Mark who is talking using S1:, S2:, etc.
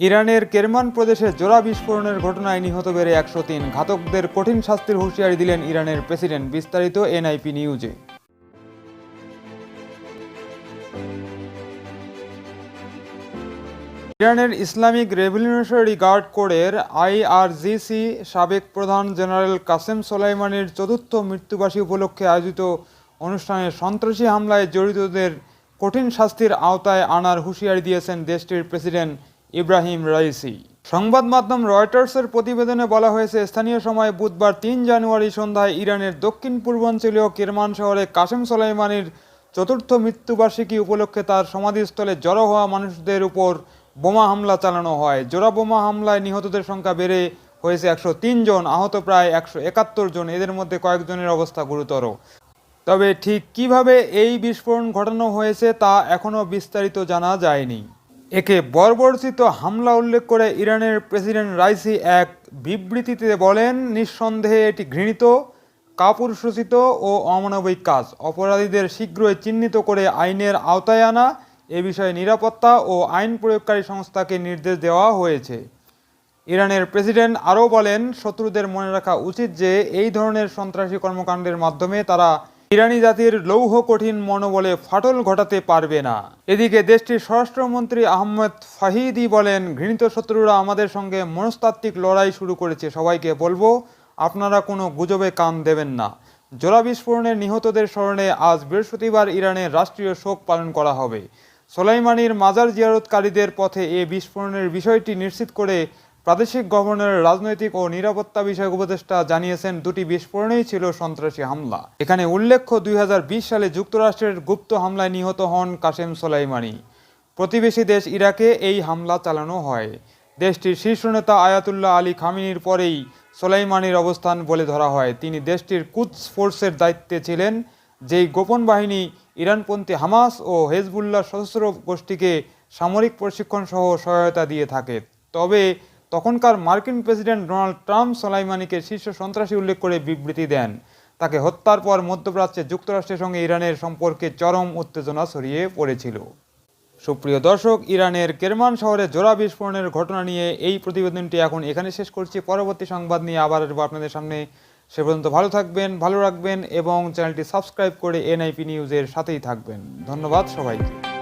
S1: ইরানের কেরমান প্রদেশে জোড়া বিস্ফোরণের ঘটনায় নিহত বেড়ে একশো তিন ঘাতকদের কঠিন শাস্তির হুঁশিয়ারি দিলেন ইরানের প্রেসিডেন্ট, বিস্তারিত এনআইপি নিউজে। ইরানের ইসলামিক রেভলিউশনারি গার্ড কোরের আইআরজিসি সাবেক প্রধান জেনারেল কাসেম সোলাইমানের চতুর্থ মৃত্যুবাসী উপলক্ষে আয়োজিত অনুষ্ঠানে সন্ত্রাসী হামলায় জড়িতদের কঠিন শাস্তির আওতায় আনার হুঁশিয়ারি দিয়েছেন দেশটির প্রেসিডেন্ট ইব্রাহিম রাইসি। সংবাদ মাধ্যম রয়টার্সের প্রতিবেদনে বলা হয়েছে, স্থানীয় সময় বুধবার তিন জানুয়ারি সন্ধ্যায় ইরানের দক্ষিণ পূর্বাঞ্চলীয় কিরমান শহরে কাসেম সোলাইমানির চতুর্থ মৃত্যুবার্ষিকী উপলক্ষে তার সমাধিস্থলে জড়ো হওয়া মানুষদের উপর বোমা হামলা চালানো হয়। জোড়া বোমা হামলায় নিহতদের সংখ্যা বেড়ে হয়েছে একশো জন, আহত প্রায় একশো একাত্তর জন। এদের মধ্যে কয়েকজনের অবস্থা গুরুতর। তবে ঠিক কীভাবে এই বিস্ফোরণ ঘটানো হয়েছে তা এখনও বিস্তারিত জানা যায়নি। একে বর্বরচিত হামলা উল্লেখ করে ইরানের প্রেসিডেন্ট রাইসি এক বিবৃতিতে বলেন, নিঃসন্দেহে এটি ঘৃণিত, কাপুরুষোচিত ও অমানবিক কাজ। অপরাধীদের শীঘ্রই চিহ্নিত করে আইনের আওতায় আনা, এ বিষয়ে নিরাপত্তা ও আইন প্রয়োগকারী সংস্থাকে নির্দেশ দেওয়া হয়েছে। ইরানের প্রেসিডেন্ট আরও বলেন, শত্রুদের মনে রাখা উচিত যে, এই ধরনের সন্ত্রাসী কর্মকাণ্ডের মাধ্যমে তারা ইরানি জাতির লৌহ কঠিন মনোবলে ফাটল ঘটাতে পারবে না। এদিকে দেশটির স্বরাষ্ট্রমন্ত্রী আহমেদ ফাহিদি বলেন, ঘৃণিত শত্রুরা আমাদের সঙ্গে মনস্তাত্ত্বিক লড়াই শুরু করেছে, সবাইকে বলব, আপনারা কোনো গুজবে কান দেবেন না। জোড়া বিস্ফোরণে নিহতদের স্মরণে আজ বৃহস্পতিবার ইরানের রাষ্ট্রীয় শোক পালন করা হবে। সোলাইমানির মাজার জিয়ারতকারীদের পথে এ বিস্ফোরণের বিষয়টি নিশ্চিত করে প্রাদেশিক গভর্নরের রাজনৈতিক ও নিরাপত্তা বিষয়ক উপদেষ্টা জানিয়েছেন, দুটি বিস্ফোরণেই ছিল সন্ত্রাসী হামলা। এখানে উল্লেখ্য, দুই হাজার বিশ সালে যুক্তরাষ্ট্রের গুপ্ত হামলায় নিহত হন কাসেম সোলাইমানি। প্রতিবেশী দেশ ইরাকে এই হামলা চালানো হয়। দেশটির শীর্ষ নেতা আয়াতুল্লাহ আলী খামিনির পরেই সোলাইমানির অবস্থান বলে ধরা হয়। তিনি দেশটির কুদস ফোর্সের দায়িত্বে ছিলেন, যেই গোপন বাহিনী ইরানপন্থী হামাস ও হেজবুল্লাহ সশস্ত্র গোষ্ঠীকে সামরিক প্রশিক্ষণ সহ সহায়তা দিয়ে থাকে। তবে তখনকার মার্কিন প্রেসিডেন্ট ডোনাল্ড ট্রাম্প সোলাইমানিকে শীর্ষ সন্ত্রাসী উল্লেখ করে বিবৃতি দেন। তাকে হত্যার পর মধ্যপ্রাচ্যে যুক্তরাষ্ট্রের সঙ্গে ইরানের সম্পর্কে চরম উত্তেজনা ছড়িয়ে পড়েছিল। সুপ্রিয় দর্শক, ইরানের কেরমান শহরে জোড়া বিস্ফোরণের ঘটনা নিয়ে এই প্রতিবেদনটি এখন এখানে শেষ করছি। পরবর্তী সংবাদ নিয়ে আবার আসব আপনাদের সামনে। সে পর্যন্ত ভালো থাকবেন, ভালো রাখবেন এবং চ্যানেলটি সাবস্ক্রাইব করে এনআইপি নিউজের সাথেই থাকবেন। ধন্যবাদ সবাইকে।